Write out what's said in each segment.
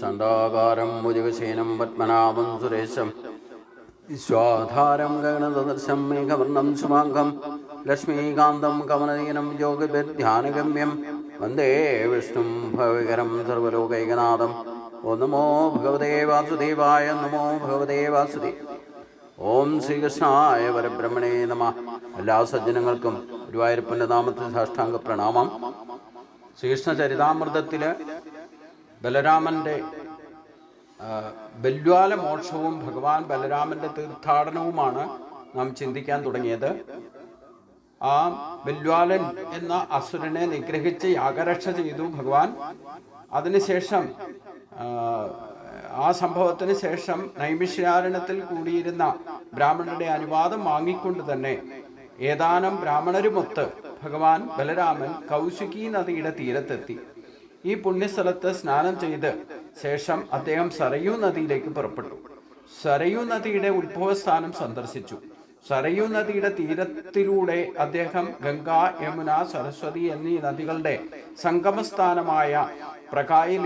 സണ്ടാകാരം മുജുകശേനം പത്മനാഭം സുരേശം. വിശ്വാധാരം ഗഗനദർശം മേഘവർണം ശുഭാംഗം ലക്ഷ്മീകാന്തം കമലനീനം യോഗധ്യാനഗമ്യം വന്ദേ വിഷ്ണു ഭവികരം സർവലോകൈകനാഥം. ഓ നമോ ഭഗവതേ വാസുദേവായ നമോ ഭഗവതേ വാസുദേ. ഓം ശ്രീകൃഷ്ണായ പരബ്രഹ്മണേ നമ. എല്ലാ സജ്ജനങ്ങൾക്കും ഗുരുവായൂരപ്പന്റെ നാമത്തിൽ സാഷ്ടാംഗ പ്രണാമം ശ്രീകൃഷ്ണ ചരിതാമൃതത്തിൽ ബലരാമന്റെ ആ, ബല്വാല മോക്ഷവും ഭഗവാൻ ബലരാമന്റെ തീർത്ഥാടനവുമാണ് നാം ചിന്തിക്കാൻ തുടങ്ങിയത്. ആ ബല്വാലൻ എന്ന അസുരനെ നിഗ്രഹിച്ച് യാഗരക്ഷ ചെയ്തു ഭഗവാൻ. അതിനുശേഷം ആ സംഭവത്തിന് ശേഷം നൈമിഷ്യാരണത്തിൽ കൂടിയിരുന്ന ബ്രാഹ്മണരുടെ അനുവാദം വാങ്ങിക്കൊണ്ട് തന്നെ ഏതാനും ബ്രാഹ്മണരുമൊത്ത് ഭഗവാൻ ബലരാമൻ കൗശികി നദിയുടെ തീരത്തെത്തി. ഈ പുണ്യസ്ഥലത്ത് സ്നാനം ചെയ്ത് ശേഷം അദ്ദേഹം സരയൂ നദിയിലേക്ക് പുറപ്പെട്ടു. സരയൂ നദിയുടെ ഉത്ഭവസ്ഥാനം സന്ദർശിച്ചു. സരയൂ നദിയുടെ തീരത്തിലൂടെ അദ്ദേഹം ഗംഗ യമുന സരസ്വതി എന്നീ നദികളുടെ സംഗമസ്ഥാനമായ പ്രകായിൽ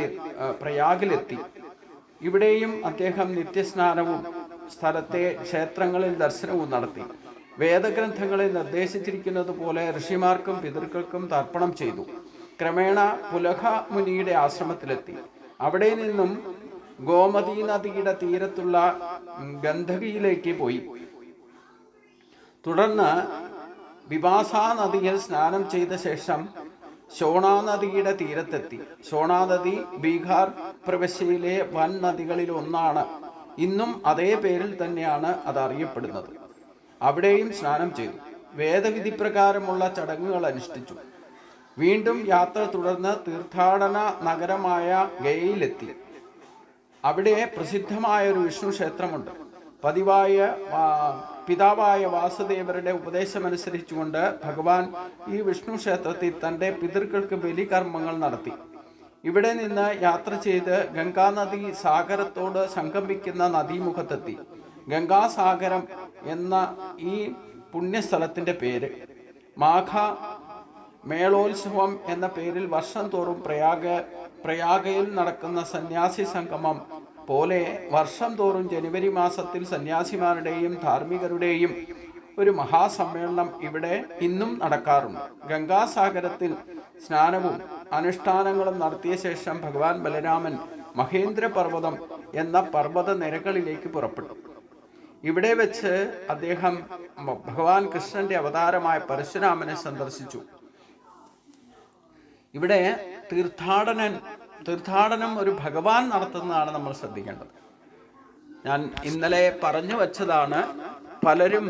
പ്രയാഗിലെത്തി. ഇവിടെയും അദ്ദേഹം നിത്യസ്നാനവും സ്ഥലത്തെ ക്ഷേത്രങ്ങളിൽ ദർശനവും നടത്തി. വേദഗ്രന്ഥങ്ങളിൽ നിർദ്ദേശിച്ചിരിക്കുന്നത് പോലെ ഋഷിമാർക്കും പിതൃക്കൾക്കും തർപ്പണം ചെയ്തു. ക്രമേണ പുലഹ മുനിയുടെ ആശ്രമത്തിലെത്തി. അവിടെ നിന്നും ഗോമതി നദിയുടെ തീരത്തുള്ള ഗന്ധകിയിലേക്ക് പോയി. തുടർന്ന് വിവാസ നദിയിൽ സ്നാനം ചെയ്ത ശേഷം ഷോണാ നദിയുടെ തീരത്തെത്തി. ഷോണാ നദി ബീഹാർ പ്രവിശ്യയിലെ വൻ നദികളിൽ ഒന്നാണ്. ഇന്നും അതേ പേരിൽ തന്നെയാണ് അത് അറിയപ്പെടുന്നത് അവിടെയും സ്നാനം ചെയ്തു. വേദവിധി പ്രകാരമുള്ള ചടങ്ങുകൾ അനുഷ്ഠിച്ചു. വീണ്ടും യാത്ര തുടർന്ന് തീർത്ഥാടന നഗരമായ ഗയയിലെത്തി. അവിടെ പ്രസിദ്ധമായ ഒരു വിഷ്ണു ക്ഷേത്രമുണ്ട്. പതിവായ പിതാവായ വാസുദേവരുടെ ഉപദേശമനുസരിച്ചുകൊണ്ട് ഭഗവാൻ ഈ വിഷ്ണു ക്ഷേത്രത്തിൽ തന്റെ പിതൃക്കൾക്ക് ബലികർമ്മങ്ങൾ നടത്തി. ഇവിടെ നിന്ന് യാത്ര ചെയ്ത് ഗംഗാനദി സാഗരത്തോട് സംഗമിക്കുന്ന നദീമുഖത്തെത്തി. ഗംഗാസാഗരം എന്ന ഈ പുണ്യസ്ഥലത്തിന്റെ പേര്. മാഘ മേളോത്സവം എന്ന പേരിൽ വർഷം തോറും പ്രയാഗ പ്രയാഗയിൽ നടക്കുന്ന സന്യാസി സംഗമം പോലെ വർഷം തോറും ജനുവരി മാസത്തിൽ സന്യാസിമാരുടെയും ധാർമ്മികരുടെയും ഒരു മഹാസമ്മേളനം ഇവിടെ ഇന്നും നടക്കാറുണ്ട്. ഗംഗാസാഗരത്തിൽ സ്നാനവും അനുഷ്ഠാനങ്ങളും നടത്തിയ ശേഷം ഭഗവാൻ ബലരാമൻ മഹേന്ദ്ര പർവതം എന്ന പർവത നിരകളിലേക്ക് പുറപ്പെട്ടു. ഇവിടെ വെച്ച് അദ്ദേഹം ഭഗവാൻ കൃഷ്ണന്റെ അവതാരമായ പരശുരാമനെ സന്ദർശിച്ചു. ഇവിടെ തീർത്ഥാടനൻ തീർത്ഥാടനം ഒരു ഭഗവാൻ നടത്തുന്നതാണ് നമ്മൾ ശ്രദ്ധിക്കേണ്ടത്. ഞാൻ ഇന്നലെ പറഞ്ഞു വച്ചതാണ് പലരും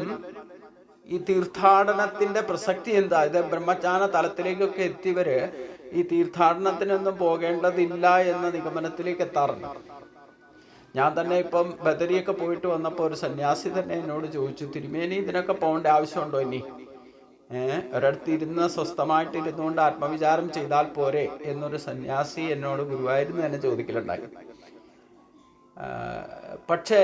ഈ തീർത്ഥാടനത്തിന്റെ പ്രസക്തി എന്താ? ഇത് ബ്രഹ്മജ്ഞാന തലത്തിലേക്കൊക്കെ എത്തിയവര് ഈ തീർത്ഥാടനത്തിനൊന്നും പോകേണ്ടതില്ല എന്ന നിഗമനത്തിലേക്ക് എത്താറുണ്ട്. ഞാൻ തന്നെ ഇപ്പം ബദരിയൊക്കെ പോയിട്ട് വന്നപ്പോൾ ഒരു സന്യാസി തന്നെ എന്നോട് ചോദിച്ചു തിരുമേനി ഇതിനൊക്കെ പോകേണ്ട ആവശ്യമുണ്ടോ ഇനി? ഒരിടത്ത് ഇരുന്ന് സ്വസ്ഥമായിട്ട് ഇരുന്നുകൊണ്ട് ആത്മവിചാരം ചെയ്താൽ പോരെ എന്നൊരു സന്യാസി എന്നോട് ഗുരുവായൂരിന്ന് തന്നെ ചോദിക്കലുണ്ടായി. പക്ഷേ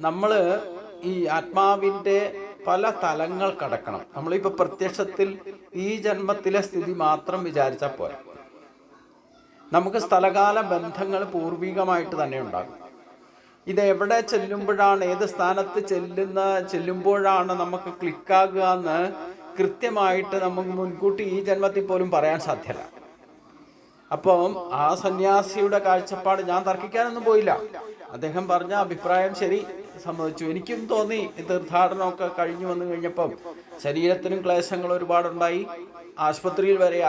നമ്മൾ ഈ ആത്മാവിന്റെ പല തലങ്ങൾ കടക്കണം. നമ്മളിപ്പോൾ പ്രത്യക്ഷത്തിൽ ഈ ജന്മത്തിലെ സ്ഥിതി മാത്രം വിചാരിച്ചാൽ പോരാ. നമുക്ക് സ്ഥലകാല ബന്ധങ്ങൾ പൂർവികമായിട്ട് തന്നെ ഉണ്ടാകും. ഇത് എവിടെ ചെല്ലുമ്പോഴാണ് ഏത് സ്ഥാനത്ത് ചെല്ലുന്ന ചെല്ലുമ്പോഴാണ് നമുക്ക് ക്ലിക്കാകുക എന്ന് കൃത്യമായിട്ട് നമുക്ക് മുൻകൂട്ടി ഈ ജന്മത്തിൽ പോലും പറയാൻ സാധ്യല്ല. അപ്പം ആ സന്യാസിയുടെ കാഴ്ചപ്പാട് ഞാൻ തർക്കിക്കാനൊന്നും പോയില്ല. അദ്ദേഹം പറഞ്ഞ അഭിപ്രായം ശരി സമ്മതിച്ചു. എനിക്കും തോന്നി തീർത്ഥാടനമൊക്കെ കഴിഞ്ഞു വന്നു കഴിഞ്ഞപ്പം ശരീരത്തിനും ക്ലേശങ്ങൾ ഒരുപാടുണ്ടായി. ആശുപത്രിയിൽ വരെ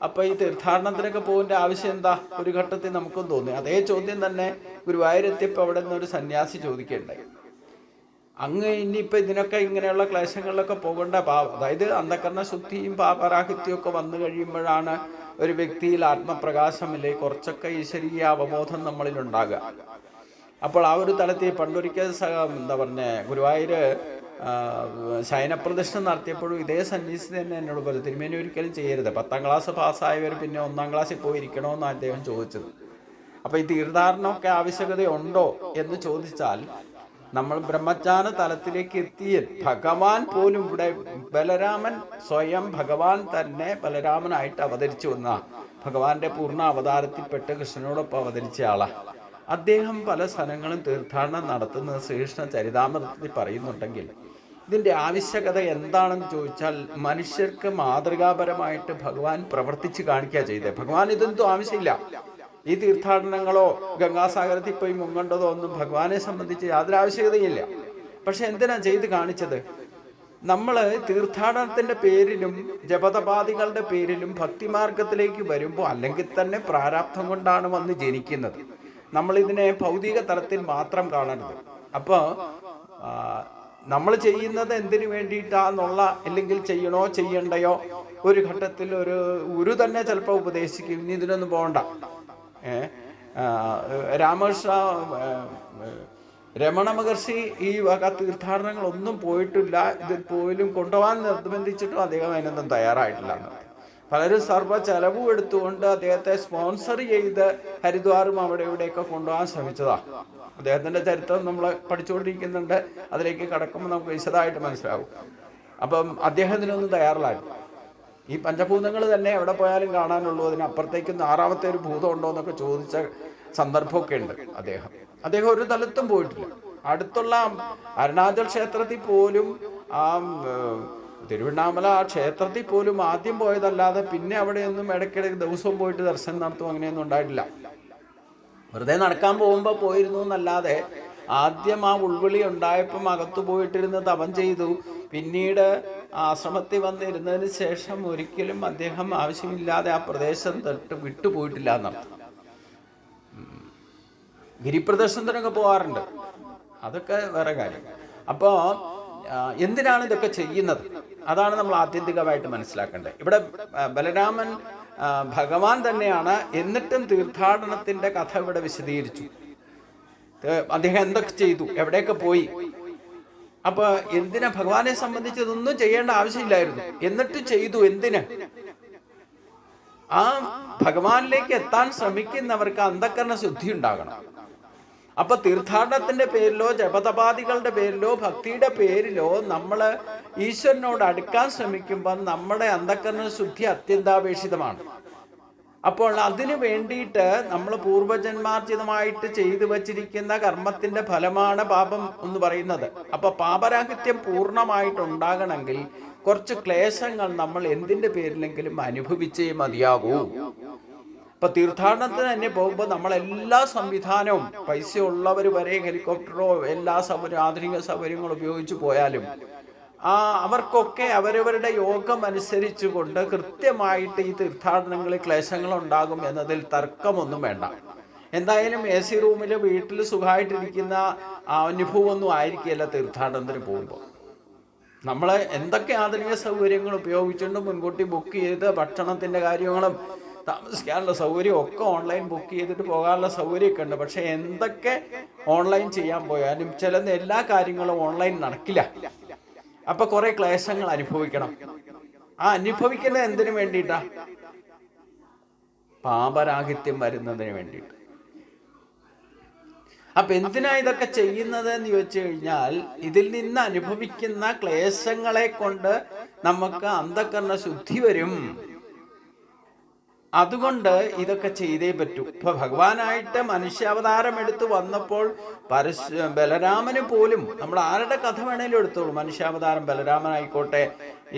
ആയി അപ്പൊ ഈ തീർത്ഥാടനത്തിനൊക്കെ പോകേണ്ട ആവശ്യം എന്താ? ഒരു ഘട്ടത്തിൽ നമുക്കും തോന്നി. അതേ ചോദ്യം തന്നെ ഗുരുവായൂരെത്തിയപ്പോൾ അവിടെ നിന്ന് ഒരു സന്യാസി ചോദിക്കുകയുണ്ടായി. അങ്ങ് ഇനിയിപ്പോൾ ഇതിനൊക്കെ ഇങ്ങനെയുള്ള ക്ലേശങ്ങളിലൊക്കെ പോകേണ്ട പാപ അതായത് അന്ധകരണ ശുദ്ധിയും പാപരാഹിത്യവും ഒക്കെ വന്നു കഴിയുമ്പോഴാണ് ഒരു വ്യക്തിയിൽ ആത്മപ്രകാശമില്ലേ? കുറച്ചൊക്കെ ഈശ്വരീയ അവബോധം നമ്മളിൽ ഉണ്ടാകുക അപ്പോൾ ആ ഒരു തലത്തിൽ പണ്ടൊരിക്കൽ എന്താ പറഞ്ഞ ഗുരുവായൂര് ആ, ശയനപ്രദർശനം നടത്തിയപ്പോഴും ഇതേ സന്യാസി തന്നെ എന്നോട് പറഞ്ഞു. തിരുമേനി ഒരിക്കലും ചെയ്യരുത്. പത്താം ക്ലാസ് പാസ്സായവർ പിന്നെ ഒന്നാം ക്ലാസ്സിൽ പോയിരിക്കണമെന്നാണ് അദ്ദേഹം ചോദിച്ചത്. അപ്പോൾ ഈ തീർത്ഥാടനമൊക്കെ ആവശ്യകതയുണ്ടോ എന്ന് ചോദിച്ചാൽ നമ്മൾ ബ്രഹ്മജ്ഞാന തലത്തിലേക്ക് എത്തിയ ഭഗവാൻ പോലും ഇവിടെ ബലരാമൻ സ്വയം ഭഗവാൻ തന്നെ ബലരാമനായിട്ട് അവതരിച്ചു വന്ന. ഭഗവാന്റെ പൂർണ അവതാരത്തിൽപ്പെട്ട് കൃഷ്ണനോടൊപ്പം അവതരിച്ച ആളാണ് അദ്ദേഹം പല സ്ഥലങ്ങളും തീർത്ഥാടനം നടത്തുന്നത് ശ്രീകൃഷ്ണ ചരിതാമൃതത്തിൽ പറയുന്നുണ്ടെങ്കിൽ ഇതിന്റെ ആവശ്യകത എന്താണെന്ന് ചോദിച്ചാൽ മനുഷ്യർക്ക് മാതൃകാപരമായിട്ട് ഭഗവാൻ പ്രവർത്തിച്ച് കാണിക്കുക ചെയ്തത് ഭഗവാൻ ഇതൊന്നും ആവശ്യമില്ല. ഈ തീർത്ഥാടനങ്ങളോ ഗംഗാസാഗരത്തിൽ പോയി മുങ്ങേണ്ടതോ ഒന്നും ഭഗവാനെ സംബന്ധിച്ച് യാതൊരു ആവശ്യകതയില്ല പക്ഷെ എന്തിനാ ചെയ്ത് കാണിച്ചത്? നമ്മൾ തീർത്ഥാടനത്തിന്റെ പേരിലും ജപതപാദികളുടെ പേരിലും ഭക്തിമാർഗത്തിലേക്ക് വരുമ്പോൾ അല്ലെങ്കിൽ തന്നെ പ്രാരാബ്ധം കൊണ്ടാണ് വന്ന് ജനിക്കുന്നത്. നമ്മൾ ഇതിനെ ഭൗതിക തലത്തിൽ മാത്രം കാണരുത്. അപ്പോൾ നമ്മൾ ചെയ്യുന്നത് എന്തിനു വേണ്ടിയിട്ടാന്നുള്ള അല്ലെങ്കിൽ ചെയ്യണോ ചെയ്യണ്ടയോ ഒരു ഘട്ടത്തിൽ ഒരു ഗുരു തന്നെ ചിലപ്പോൾ ഉപദേശിക്കും. ഇനി ഇതിനൊന്നും പോകണ്ട ഏ? രാമകൃഷ്ണ രമണ മഹർഷി ഈ വക തീർത്ഥാടനങ്ങളൊന്നും പോയിട്ടില്ല. ഇതിൽ പോലും കൊണ്ടുപോകാൻ നിർബന്ധിച്ചിട്ടും അദ്ദേഹം അതിനൊന്നും തയ്യാറായിട്ടില്ല. പലരും സർവ ചെലവും എടുത്തുകൊണ്ട് അദ്ദേഹത്തെ സ്പോൺസർ ചെയ്ത് ഹരിദ്വാറും അവിടെ ഇവിടെയൊക്കെ കൊണ്ടുപോകാൻ ശ്രമിച്ചതാ. അദ്ദേഹത്തിന്റെ ചരിത്രം നമ്മൾ പഠിച്ചുകൊണ്ടിരിക്കുന്നുണ്ട്. അതിലേക്ക് കടക്കുമ്പോൾ നമുക്ക് വിശദമായിട്ട് മനസ്സിലാവും. അപ്പം അദ്ദേഹത്തിനൊന്നും തയ്യാറില്ലായിരുന്നു. ഈ പഞ്ചഭൂതങ്ങൾ തന്നെ എവിടെ പോയാലും കാണാനുള്ളൂ. അതിനപ്പുറത്തേക്ക് ആറാമത്തെ ഒരു ഭൂതം ഉണ്ടോ എന്നൊക്കെ ചോദിച്ച സന്ദർഭമൊക്കെ ഉണ്ട് അദ്ദേഹം. അദ്ദേഹം ഒരു തലത്തും പോയിട്ടില്ല. അടുത്തുള്ള അരുണാചൽ ക്ഷേത്രത്തിൽ പോലും ആ തിരുവണ്ണാമല ആ ക്ഷേത്രത്തിൽ പോലും ആദ്യം പോയതല്ലാതെ പിന്നെ അവിടെയൊന്നും ഇടയ്ക്കിടയ്ക്ക് ദിവസവും പോയിട്ട് ദർശനം നടത്തും അങ്ങനെയൊന്നും ഉണ്ടായിട്ടില്ല. വെറുതെ നടക്കാൻ പോകുമ്പോൾ പോയിരുന്നു എന്നല്ലാതെ ആദ്യം ആ ഉൾവിളി ഉണ്ടായപ്പം അകത്തു പോയിട്ടിരുന്ന് തപം ചെയ്തു. പിന്നീട് ആശ്രമത്തിൽ വന്നിരുന്നതിന് ശേഷം ഒരിക്കലും അദ്ദേഹം ആവശ്യമില്ലാതെ ആ പ്രദേശം തൊട്ട് വിട്ടുപോയിട്ടില്ല എന്നർത്ഥം. ഗിരിപ്രദർശനത്തിനൊക്കെ പോകാറുണ്ട്. അതൊക്കെ വേറെ കാര്യം. അപ്പോൾ എന്തിനാണ് ഇതൊക്കെ ചെയ്യുന്നത്? അതാണ് നമ്മൾ ആത്യന്തികമായിട്ട് മനസ്സിലാക്കേണ്ടത്. ഇവിടെ ബലരാമൻ ഭഗവാൻ തന്നെയാണ് എന്നിട്ടും തീർത്ഥാടനത്തിന്റെ കഥ ഇവിടെ വിശദീകരിച്ചു. അദ്ദേഹം എന്തൊക്കെ ചെയ്തു? എവിടെയൊക്കെ പോയി? അപ്പൊ എന്തിനാ ഭഗവാനെ സംബന്ധിച്ച് ഇതൊന്നും ചെയ്യേണ്ട ആവശ്യമില്ലായിരുന്നു. എന്നിട്ട് ചെയ്തു എന്തിന്? ആ ഭഗവാനിലേക്ക് എത്താൻ ശ്രമിക്കുന്നവർക്ക് അന്ധക്കരണ ശുദ്ധി ഉണ്ടാകണം. അപ്പൊ തീർത്ഥാടനത്തിന്റെ പേരിലോ ജപതപാദികളുടെ പേരിലോ ഭക്തിയുടെ പേരിലോ നമ്മൾ ഈശ്വരനോട് അടുക്കാൻ ശ്രമിക്കുമ്പോൾ നമ്മുടെ അന്ധക്കരണ ശുദ്ധി അത്യന്താപേക്ഷിതമാണ്. അപ്പോൾ അതിനു വേണ്ടിയിട്ട് നമ്മൾ പൂർവജന്മാർജിതമായിട്ട് ചെയ്തു വച്ചിരിക്കുന്ന കർമ്മത്തിന്റെ ഫലമാണ് പാപം എന്ന് പറയുന്നത്. അപ്പൊ പാപരാഹിത്യം പൂർണമായിട്ട് ഉണ്ടാകണമെങ്കിൽ കുറച്ച് ക്ലേശങ്ങൾ നമ്മൾ എന്തിന്റെ പേരിലെങ്കിലും അനുഭവിച്ചേ മതിയാകൂ. ഇപ്പൊ തീർത്ഥാടനത്തിന് തന്നെ പോകുമ്പോൾ നമ്മളെല്ലാ സംവിധാനവും പൈസ ഉള്ളവർ വരെ ഹെലികോപ്റ്ററോ എല്ലാ സൗകര്യം ആധുനിക സൗകര്യങ്ങളും ഉപയോഗിച്ച് പോയാലും ആ അവർക്കൊക്കെ അവരവരുടെ യോഗം അനുസരിച്ചു കൊണ്ട് കൃത്യമായിട്ട് ഈ തീർത്ഥാടനങ്ങളിൽ ക്ലേശങ്ങൾ ഉണ്ടാകും എന്നതിൽ തർക്കമൊന്നും വേണ്ട. എന്തായാലും എ സി റൂമിൽ വീട്ടിൽ സുഖമായിട്ടിരിക്കുന്ന ആ അനുഭവമൊന്നും ആയിരിക്കില്ല തീർത്ഥാടനത്തിന് പോകുമ്പോൾ നമ്മൾ എന്തൊക്കെ ആധുനിക സൗകര്യങ്ങൾ ഉപയോഗിച്ചുകൊണ്ട് മുൻകൂട്ടി ബുക്ക് ചെയ്ത് ഭക്ഷണത്തിന്റെ കാര്യങ്ങളും താമസിക്കാനുള്ള സൗകര്യം ഒക്കെ ഓൺലൈൻ ബുക്ക് ചെയ്തിട്ട് പോകാനുള്ള സൗകര്യമൊക്കെ ഉണ്ട്. പക്ഷെ എന്തൊക്കെ ഓൺലൈൻ ചെയ്യാൻ പോയാലും ചില എല്ലാ കാര്യങ്ങളും ഓൺലൈൻ നടക്കില്ല. അപ്പൊ കുറെ ക്ലേശങ്ങൾ അനുഭവിക്കണം. ആ അനുഭവിക്കുന്നത് എന്തിനു വേണ്ടിയിട്ടാ? പാപരാഹിത്യം വരുന്നതിന് വേണ്ടിയിട്ട്. അപ്പൊ എന്തിനാ ഇതൊക്കെ ചെയ്യുന്നത് എന്ന് ചോദിച്ചു കഴിഞ്ഞാൽ ഇതിൽ നിന്ന് അനുഭവിക്കുന്ന ക്ലേശങ്ങളെ കൊണ്ട് നമുക്ക് അന്ധക്കരണ ശുദ്ധി വരും. അതുകൊണ്ട് ഇതൊക്കെ ചെയ്തേ പറ്റൂ. ഇപ്പൊ ഭഗവാനായിട്ട് മനുഷ്യാവതാരം എടുത്തു വന്നപ്പോൾ പരശു ബലരാമന് പോലും നമ്മൾ ആരുടെ കഥ വേണേലും എടുത്തോളൂ. മനുഷ്യാവതാരം ബലരാമനായിക്കോട്ടെ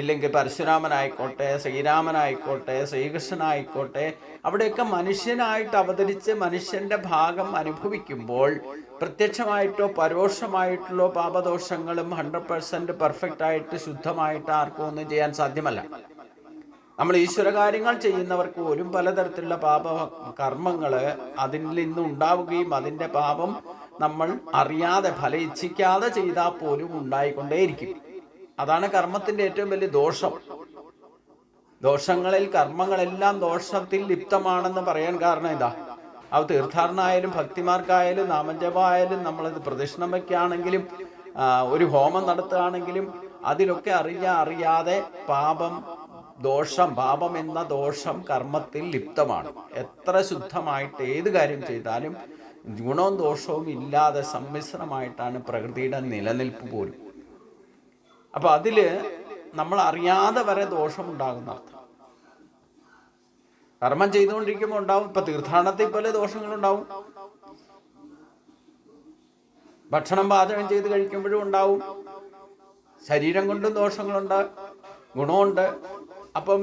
ഇല്ലെങ്കിൽ പരശുരാമനായിക്കോട്ടെ ശ്രീരാമനായിക്കോട്ടെ ശ്രീകൃഷ്ണനായിക്കോട്ടെ അവിടെയൊക്കെ മനുഷ്യനായിട്ട് അവതരിച്ച് മനുഷ്യന്റെ ഭാഗം അനുഭവിക്കുമ്പോൾ പ്രത്യക്ഷമായിട്ടോ പരോക്ഷമായിട്ടുള്ളോ പാപദോഷങ്ങളും ഹൺഡ്രഡ് പെർസെന്റ് പെർഫെക്റ്റ് ആയിട്ട് ശുദ്ധമായിട്ട് ആർക്കും ഒന്നും ചെയ്യാൻ സാധ്യമല്ല. നമ്മൾ ഈശ്വര കാര്യങ്ങൾ ചെയ്യുന്നവർക്ക് പോലും പലതരത്തിലുള്ള പാപ കർമ്മങ്ങൾ അതിൽ നിന്ന് ഉണ്ടാവുകയും അതിന്റെ പാപം നമ്മൾ അറിയാതെ ഫല ഇച്ഛിക്കാതെ ചെയ്താൽ പോലും ഉണ്ടായിക്കൊണ്ടേയിരിക്കും. അതാണ് കർമ്മത്തിന്റെ ഏറ്റവും വലിയ ദോഷം. ദോഷങ്ങളിൽ കർമ്മങ്ങളെല്ലാം ദോഷത്തിൽ ലിപ്തമാണെന്ന് പറയാൻ കാരണം ഇതാ. അത് തീർത്ഥാടനമായാലും ഭക്തിമാർക്കായാലും നാമജപമായാലും നമ്മളത് പ്രദക്ഷിണം വയ്ക്കുകയാണെങ്കിലും ഒരു ഹോമം നടത്തുകയാണെങ്കിലും അതിലൊക്കെ അറിയാ അറിയാതെ പാപം ദോഷം പാപം എന്ന ദോഷം കർമ്മത്തിൽ ലിപ്തമാണ്. എത്ര ശുദ്ധമായിട്ട് ഏത് കാര്യം ചെയ്താലും ഗുണവും ദോഷവും ഇല്ലാതെ സമ്മിശ്രമായിട്ടാണ് പ്രകൃതിയുടെ നിലനിൽപ്പ് പോലും. അപ്പൊ അതിൽ നമ്മൾ അറിയാതെ വരെ ദോഷം ഉണ്ടാകുന്ന അർത്ഥം. കർമ്മം ചെയ്തുകൊണ്ടിരിക്കുമ്പോൾ ഉണ്ടാവും ഇപ്പൊ തീർത്ഥാടനത്തിൽ പോലെ ദോഷങ്ങളുണ്ടാവും ഭക്ഷണം പാചകം ചെയ്ത് കഴിക്കുമ്പോഴും ഉണ്ടാവും. ശരീരം കൊണ്ടും ദോഷങ്ങളുണ്ട് ഗുണമുണ്ട്. അപ്പം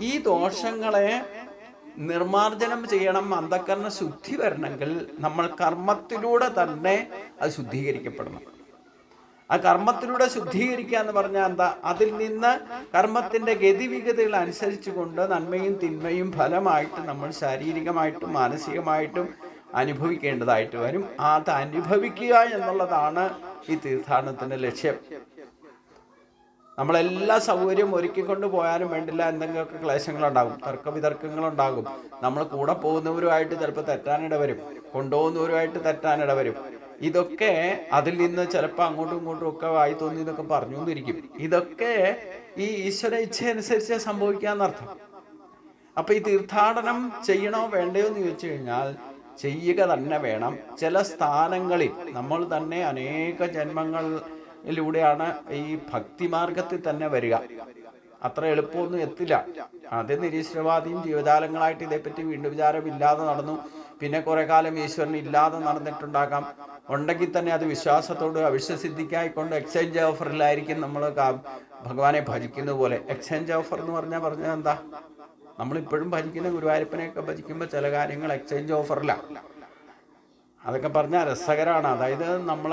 ഈ ദോഷങ്ങളെ നിർമാർജനം ചെയ്യണം അന്ധക്കരണ ശുദ്ധി വരണമെങ്കിൽ നമ്മൾ കർമ്മത്തിലൂടെ തന്നെ അത് ശുദ്ധീകരിക്കപ്പെടണം. ആ കർമ്മത്തിലൂടെ ശുദ്ധീകരിക്കുക എന്ന് പറഞ്ഞാൽ എന്താ? അതിൽ നിന്ന് കർമ്മത്തിന്റെ ഗതിവിഗതികൾ അനുസരിച്ചുകൊണ്ട് നന്മയും തിന്മയും ഫലമായിട്ട് നമ്മൾ ശാരീരികമായിട്ടും മാനസികമായിട്ടും അനുഭവിക്കേണ്ടതായിട്ട് വരും. അത് അനുഭവിക്കുക എന്നുള്ളതാണ് ഈ തീർത്ഥാടനത്തിന്റെ ലക്ഷ്യം. നമ്മളെല്ലാ സൗകര്യവും ഒരുക്കിക്കൊണ്ട് പോയാലും വേണ്ടില്ല എന്തെങ്കിലുമൊക്കെ ക്ലേശങ്ങളുണ്ടാകും തർക്ക വിതർക്കങ്ങളുണ്ടാകും നമ്മൾ കൂടെ പോകുന്നവരുമായിട്ട് ചിലപ്പോൾ തെറ്റാനിട വരും കൊണ്ടുപോകുന്നവരുമായിട്ട് തെറ്റാനിട വരും ഇതൊക്കെ അതിൽ നിന്ന് ചിലപ്പോൾ അങ്ങോട്ടും ഇങ്ങോട്ടും ഒക്കെ വായി തോന്നി എന്നൊക്കെ പറഞ്ഞു എന്നിരിക്കും ഇതൊക്കെ ഈ ഈശ്വര ഇച്ഛയനുസരിച്ച് സംഭവിക്കാന്നർത്ഥം അപ്പൊ ഈ തീർത്ഥാടനം ചെയ്യണോ വേണ്ടയോ എന്ന് ചോദിച്ചു കഴിഞ്ഞാൽ ചെയ്യുക തന്നെ വേണം. ചില സ്ഥാനങ്ങളിൽ നമ്മൾ തന്നെ അനേക ജന്മങ്ങളിലൂടെയാണ് ഈ ഭക്തിമാർഗത്തിൽ തന്നെ വരിക. അത്ര എളുപ്പമൊന്നും എത്തില്ല. അത് നിരീശ്വരവാദിയും ജീവജാലങ്ങളായിട്ട് ഇതേപ്പറ്റി വീണ്ടും വിചാരമില്ലാതെ നടന്നു. പിന്നെ കുറെ കാലം ഈശ്വരൻ ഇല്ലാതെ നടന്നിട്ടുണ്ടാകാം. ഉണ്ടെങ്കിൽ തന്നെ അത് വിശ്വാസത്തോട് അവിശ്വസിദ്ധിക്കായിക്കൊണ്ട് എക്സ്ചേഞ്ച് ഓഫറിലായിരിക്കും നമ്മൾ ഭഗവാനെ ഭജിക്കുന്ന പോലെ. എക്സ്ചേഞ്ച് ഓഫർ എന്ന് പറഞ്ഞാൽ പറഞ്ഞത് എന്താ? നമ്മളിപ്പോഴും ഭജിക്കുന്ന ഗുരുവായൂരപ്പനെയൊക്കെ ഭജിക്കുമ്പോൾ ചില കാര്യങ്ങൾ എക്സ്ചേഞ്ച് ഓഫറിലാണ് അതൊക്കെ പറഞ്ഞാൽ രസകരമാണ് അതായത് നമ്മൾ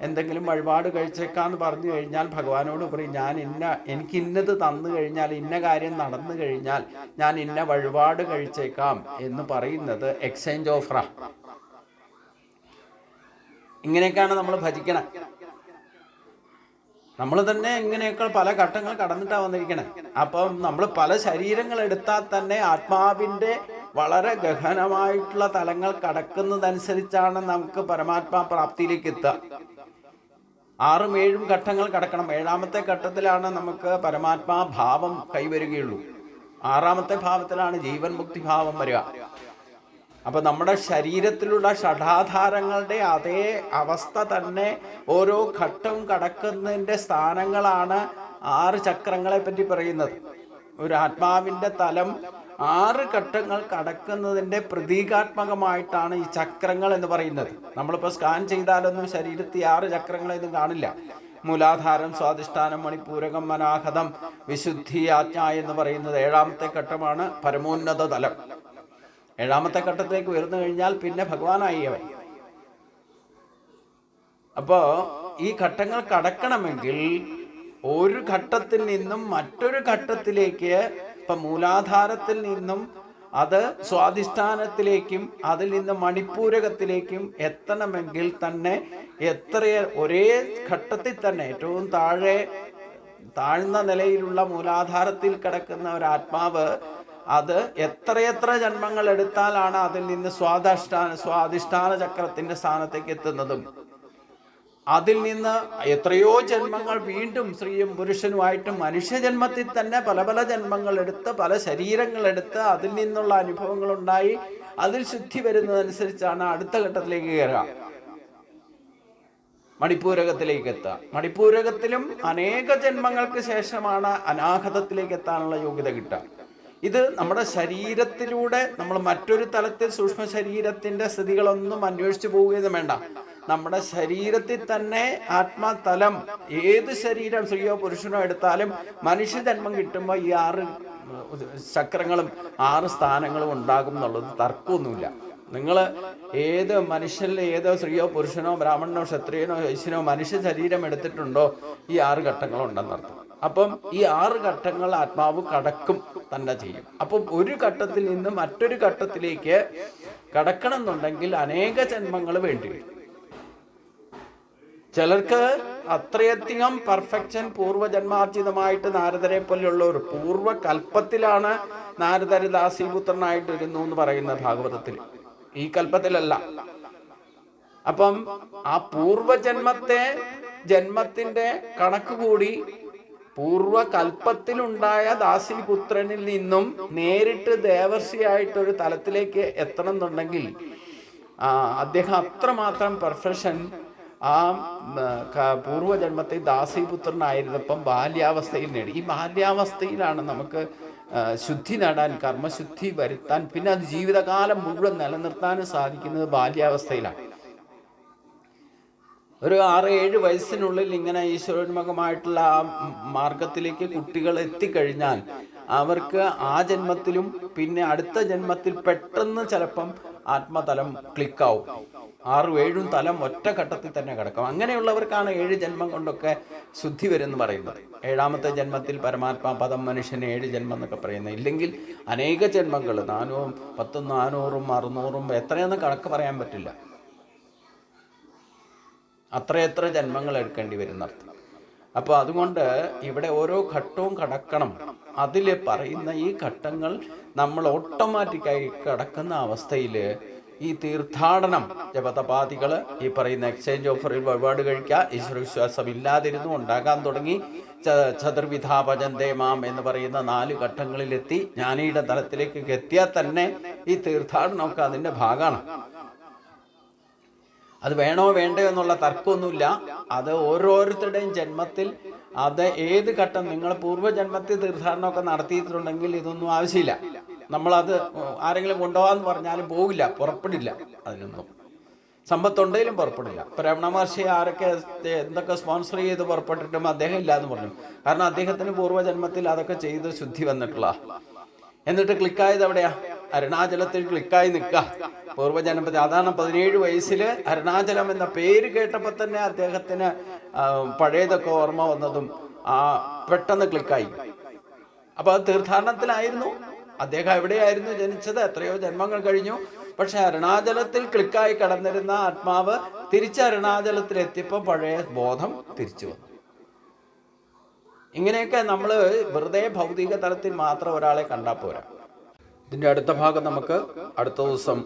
എന്തെങ്കിലും വഴിപാട് കഴിച്ചേക്കാന്ന് പറഞ്ഞു കഴിഞ്ഞാൽ ഭഗവാനോട് പറയും ഞാൻ ഇന്ന എനിക്ക് ഇന്നത് തന്നു കഴിഞ്ഞാൽ ഇന്ന കാര്യം നടന്നു കഴിഞ്ഞാൽ ഞാൻ ഇന്ന വഴിപാട് കഴിച്ചേക്കാം എന്ന് പറയുന്നത് എക്സ്ചേഞ്ച് ഓഫറാ ഇങ്ങനെയൊക്കെയാണ് നമ്മൾ ഭജിക്കണം. നമ്മൾ തന്നെ ഇങ്ങനെയൊക്കെ പല ഘട്ടങ്ങൾ കടന്നിട്ടാണ് വന്നിരിക്കണേ. അപ്പം നമ്മൾ പല ശരീരങ്ങൾ എടുത്താൽ തന്നെ ആത്മാവിന്റെ വളരെ ഗഹനമായിട്ടുള്ള തലങ്ങൾ കടക്കുന്നതനുസരിച്ചാണ് നമുക്ക് പരമാത്മാ പ്രാപ്തിയിലേക്ക് എത്തുക. ആറും ഏഴും ഘട്ടങ്ങൾ കടക്കണം. ഏഴാമത്തെ ഘട്ടത്തിലാണ് നമുക്ക് പരമാത്മാ ഭാവം കൈവരികയുള്ളൂ. ആറാമത്തെ ഭാവത്തിലാണ് ജീവൻ മുക്തി ഭാവം വരിക. അപ്പൊ നമ്മുടെ ശരീരത്തിലുള്ള ഷഡാധാരങ്ങളുടെ അതേ അവസ്ഥ തന്നെ ഓരോ ഘട്ടവും കടക്കുന്നതിന്റെ സ്ഥാനങ്ങളാണ് ആറ് ചക്രങ്ങളെ പറ്റി പറയുന്നത്. ഒരു ആത്മാവിന്റെ തലം ആറ് ഘട്ടങ്ങൾ കടക്കുന്നതിന്റെ പ്രതീകാത്മകമായിട്ടാണ് ഈ ചക്രങ്ങൾ എന്ന് പറയുന്നത്. നമ്മളിപ്പോൾ സ്കാൻ ചെയ്താലൊന്നും ശരീരത്തിൽ ആറ് ചക്രങ്ങളൊന്നും കാണില്ല. മൂലാധാരം സ്വാധിഷ്ഠാനം മണിപൂരകം മനാഹതം വിശുദ്ധി ആജ്ഞ എന്ന് പറയുന്നത് ഏഴാമത്തെ ഘട്ടമാണ് പരമോന്നത തലം. ഏഴാമത്തെ ഘട്ടത്തിലേക്ക് ഉയർന്നു കഴിഞ്ഞാൽ പിന്നെ ഭഗവാനായി അവൻ. അപ്പോ ഈ ഘട്ടങ്ങൾ കടക്കണമെങ്കിൽ ഒരു ഘട്ടത്തിൽ നിന്നും മറ്റൊരു ഘട്ടത്തിലേക്ക് ഇപ്പൊ മൂലാധാരത്തിൽ നിന്നും അത് സ്വാധിഷ്ഠാനത്തിലേക്കും അതിൽ നിന്ന് മണിപ്പൂരകത്തിലേക്കും എത്തണമെങ്കിൽ തന്നെ എത്ര ഒരേ ഘട്ടത്തിൽ തന്നെ ഏറ്റവും താഴെ താഴ്ന്ന നിലയിലുള്ള മൂലാധാരത്തിൽ കിടക്കുന്ന ഒരു ആത്മാവ് അത് എത്രയെത്ര ജന്മങ്ങൾ എടുത്താലാണ് അതിൽ നിന്ന് സ്വാധിഷ്ഠാന സ്വാധിഷ്ഠാന ചക്രത്തിന്റെ സ്ഥാനത്തേക്ക് എത്തുന്നതും. അതിൽ നിന്ന് എത്രയോ ജന്മങ്ങൾ വീണ്ടും സ്ത്രീയും പുരുഷനുമായിട്ടും മനുഷ്യജന്മത്തിൽ തന്നെ പല പല ജന്മങ്ങൾ എടുത്ത് പല ശരീരങ്ങൾ എടുത്ത് അതിൽ നിന്നുള്ള അനുഭവങ്ങൾ ഉണ്ടായി. അതിൽ ശുദ്ധി വരുന്നതനുസരിച്ചാണ് അടുത്ത ഘട്ടത്തിലേക്ക് കയറുക. മണിപ്പൂരകത്തിലേക്ക് എത്തുക. മണിപ്പൂരകത്തിലും അനേക ജന്മങ്ങൾക്ക് ശേഷമാണ് അനാഹതത്തിലേക്ക് എത്താനുള്ള യോഗ്യത കിട്ടുക. ഇത് നമ്മുടെ ശരീരത്തിലൂടെ നമ്മൾ മറ്റൊരു തലത്തിൽ സൂക്ഷ്മ ശരീരത്തിന്റെ സ്ഥിതികളൊന്നും അന്വേഷിച്ചു പോവുകയൊന്നും വേണ്ട. നമ്മുടെ ശരീരത്തിൽ തന്നെ ആത്മാതലം ഏത് ശരീരം സ്ത്രീയോ പുരുഷനോ എടുത്താലും മനുഷ്യ ജന്മം കിട്ടുമ്പോൾ ഈ ആറ് ചക്രങ്ങളും ആറ് സ്ഥാനങ്ങളും ഉണ്ടാകും എന്നുള്ളത് തർക്കമൊന്നുമില്ല. നിങ്ങൾ ഏത് മനുഷ്യനിൽ ഏതോ സ്ത്രീയോ പുരുഷനോ ബ്രാഹ്മണനോ ക്ഷത്രിയനോ വൈശ്യനോ മനുഷ്യ ശരീരം എടുത്തിട്ടുണ്ടോ ഈ ആറ് ഘട്ടങ്ങളുണ്ടെന്നർത്ഥം. അപ്പം ഈ ആറ് ഘട്ടങ്ങൾ ആത്മാവ് കടക്കും തന്നെ ചെയ്യും. അപ്പം ഒരു ഘട്ടത്തിൽ നിന്ന് മറ്റൊരു ഘട്ടത്തിലേക്ക് കടക്കണം എന്നുണ്ടെങ്കിൽ അനേക ജന്മങ്ങൾ വേണ്ടി വരും. ചിലർക്ക് അത്രയധികം പെർഫെക്ഷൻ പൂർവജന്മാർജിതമായിട്ട് നാരദരെ പോലെയുള്ള പോലെയുള്ളവർ പൂർവകൽപ്പത്തിലാണ് ദാസിപുത്രനായിട്ട് ഇരുന്നു എന്ന് പറയുന്ന ഭാഗവതത്തിൽ. ഈ കൽപ്പത്തിലല്ല. അപ്പം ആ പൂർവജന്മത്തെ ജന്മത്തിന്റെ കണക്ക് കൂടി പൂർവകൽപ്പത്തിലുണ്ടായ ദാസിപുത്രനിൽ നിന്നും നേരിട്ട് ദേവർഷിയായിട്ടൊരു തലത്തിലേക്ക് എത്തണം എന്നുണ്ടെങ്കിൽ അദ്ദേഹം അത്രമാത്രം പെർഫെക്ഷൻ ആ പൂർവജന്മത്തെ ദാസിപുത്രനായിരുന്നപ്പം ബാല്യാവസ്ഥയിൽ നേടി. ഈ ബാല്യാവസ്ഥയിലാണ് നമുക്ക് ശുദ്ധി നേടാൻ കർമ്മശുദ്ധി വരുത്താൻ പിന്നെ അത് ജീവിതകാലം മുഴുവൻ നിലനിർത്താനും സാധിക്കുന്നത് ബാല്യാവസ്ഥയിലാണ്. ഒരു ആറ് ഏഴ് വയസ്സിനുള്ളിൽ ഇങ്ങനെ ഈശ്വരോന്മുഖമായിട്ടുള്ള ആ മാർഗത്തിലേക്ക് കുട്ടികൾ എത്തിക്കഴിഞ്ഞാൽ അവർക്ക് ആ ജന്മത്തിലും പിന്നെ അടുത്ത ജന്മത്തിൽ പെട്ടെന്ന് ചിലപ്പം ആത്മതലം ക്ലിക്കാവും. ആറും ഏഴും തലം ഒറ്റ ഘട്ടത്തിൽ തന്നെ കിടക്കും. അങ്ങനെയുള്ളവർക്കാണ് ഏഴ് ജന്മം കൊണ്ടൊക്കെ ശുദ്ധി വരുമെന്ന് പറയുന്നത്. ഏഴാമത്തെ ജന്മത്തിൽ പരമാത്മാ പദം മനുഷ്യന് ഏഴ് ജന്മം എന്നൊക്കെ പറയുന്നത്. ഇല്ലെങ്കിൽ അനേക ജന്മങ്ങൾ നാനൂറും പത്തും നാനൂറും അറുന്നൂറും എത്രയെന്ന് കണക്ക് പറയാൻ പറ്റില്ല. അത്രയെത്ര ജന്മങ്ങൾ എടുക്കേണ്ടി വരുന്നർത്ഥം. അപ്പോൾ അതുകൊണ്ട് ഇവിടെ ഓരോ ഘട്ടവും കടക്കണം. അതിൽ പറയുന്ന ഈ ഘട്ടങ്ങൾ നമ്മൾ ഓട്ടോമാറ്റിക്കായി കടക്കുന്ന അവസ്ഥയിൽ ഈ തീർത്ഥാടനം ജപതപാതികൾ ഈ പറയുന്ന എക്സ്ചേഞ്ച് ഓഫറിൽ വഴിപാട് കഴിക്കുക ഈശ്വരവിശ്വാസം ഇല്ലാതിരുന്നു ഉണ്ടാകാൻ തുടങ്ങി ചതുർവിധാ ഭജന്തേ മാം എന്ന് പറയുന്ന നാല് ഘട്ടങ്ങളിലെത്തി ജ്ഞാനിയുടെ തലത്തിലേക്ക് എത്തിയാൽ തന്നെ ഈ തീർത്ഥാടനമൊക്കെ അതിന്റെ ഭാഗമാണ്. അത് വേണോ വേണ്ടയോ എന്നുള്ള തർക്കമൊന്നുമില്ല. അത് ഓരോരുത്തരുടെയും ജന്മത്തിൽ അത് ഏത് ഘട്ടം നിങ്ങൾ പൂർവജന്മത്തിൽ തീർത്ഥാടനമൊക്കെ നടത്തിയിട്ടുണ്ടെങ്കിൽ ഇതൊന്നും ആവശ്യമില്ല. നമ്മളത് ആരെങ്കിലും കൊണ്ടുപോകാന്ന് പറഞ്ഞാലും പോകില്ല പുറപ്പെടില്ല അതിനൊന്നും. സമ്പത്തുണ്ടെങ്കിലും പുറപ്പെടില്ല. രമണ മഹർഷി ആരൊക്കെ എന്തൊക്കെ സ്പോൺസർ ചെയ്ത് പുറപ്പെട്ടിട്ടും അദ്ദേഹം ഇല്ല എന്ന് പറഞ്ഞു. കാരണം അദ്ദേഹത്തിന് പൂർവജന്മത്തിൽ അതൊക്കെ ചെയ്ത് ശുദ്ധി വന്നിട്ടുള്ള എന്നിട്ട് ക്ലിക്കായത് എവിടെയാ? അരുണാചലത്തിൽ ക്ലിക്കായി നിൽക്കുക. പൂർവജനപതി അതാണ് പതിനേഴ് വയസ്സിൽ അരുണാചലം എന്ന പേര് കേട്ടപ്പോൾ തന്നെ അദ്ദേഹത്തിന് പഴയതൊക്കെ ഓർമ്മ വന്നതും ആ പെട്ടെന്ന് ക്ലിക്കായി. അപ്പൊ തീർത്ഥാടനത്തിലായിരുന്നു. അദ്ദേഹം എവിടെയായിരുന്നു ജനിച്ചത്? എത്രയോ ജന്മങ്ങൾ കഴിഞ്ഞു. പക്ഷെ അരുണാചലത്തിൽ ക്ലിക്കായി കടന്നിരുന്ന ആത്മാവ് തിരിച്ച് അരുണാചലത്തിൽ എത്തിയപ്പോൾ പഴയ ബോധം തിരിച്ചു വന്നു. ഇങ്ങനെയൊക്കെ നമ്മൾ വെറുതെ ഭൗതിക തലത്തിൽ മാത്രം ഒരാളെ കണ്ടാൽ പോരാ. ഇതിന്റെ അടുത്ത ഭാഗം നമുക്ക് അടുത്ത ദിവസം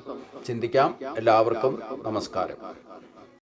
ചിന്തിക്കാം. എല്ലാവർക്കും നമസ്കാരം.